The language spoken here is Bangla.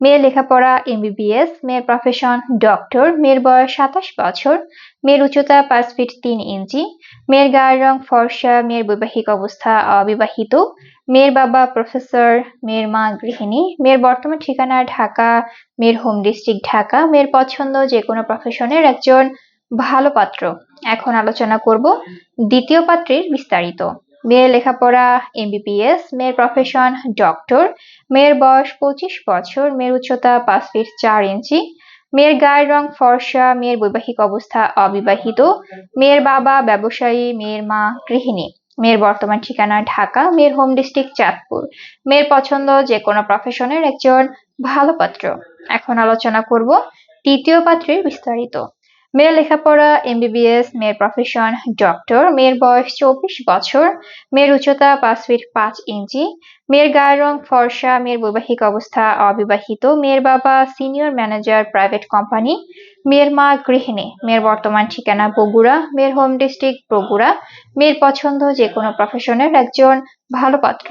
মেয়ের লেখাপড়া এমবিবিএস মেয়ের প্রফেশন ডক্টর মেয়ের বয়স সাতাশ বছর, মেয়ের উচ্চতা পাঁচ ফিট তিন ইঞ্চি, মেয়ের গায়ের রং ফর্সা, মেয়ের বৈবাহিক অবস্থা অবিবাহিত, মেয়ের বাবা প্রফেসর মেয়ের মা গৃহিণী, মেয়ের বর্তমান ঠিকানা ঢাকা, মেয়ের হোম ডিস্ট্রিক্ট ঢাকা, মেয়ের পছন্দ যে কোনো প্রফেশনের একজন ভালো পাত্র। এখন আলোচনা করব দ্বিতীয় পাত্রীর বিস্তারিত। মেয়ের লেখাপড়া এমবিবিএস মেয়ের প্রফেশন ডক্টর মেয়ের বয়স পঁচিশ বছর, মেয়ের উচ্চতা পাঁচ ফিট চার ইঞ্চি, মেয়ের গায়ের রং ফর্সা, মেয়ের বৈবাহিক অবস্থা অবিবাহিত, মেয়ের বাবা ব্যবসায়ী, মেয়ের মা গৃহিণী, মেয়ের বর্তমান ঠিকানা ঢাকা, মেয়ের হোম ডিস্ট্রিক্ট চাঁদপুর, মেয়ের পছন্দ যে কোনো প্রফেশনের একজন ভালো পাত্র। এখন আলোচনা করব তৃতীয় পাত্রের বিস্তারিত। মেয়ের লেখাপড়া এমবিবিএস মেয়ের প্রফেশন ডক্টর মেয়ের বয়স চব্বিশ বছর, মেয়ের উচ্চতা পাঁচ ফিট পাঁচ ইঞ্চি, মেয়ের গায়ের রং ফর্সা, মেয়ের বৈবাহিক অবস্থা অবিবাহিত, মেয়ের বাবা সিনিয়র ম্যানেজার প্রাইভেট কোম্পানি মেয়ের মা গৃহিণী, মেয়ের বর্তমান ঠিকানা বগুড়া, মেয়ের হোম ডিস্ট্রিক্ট বগুড়া, মেয়ের পছন্দ যে কোনো প্রফেশনের একজন ভালো পাত্র।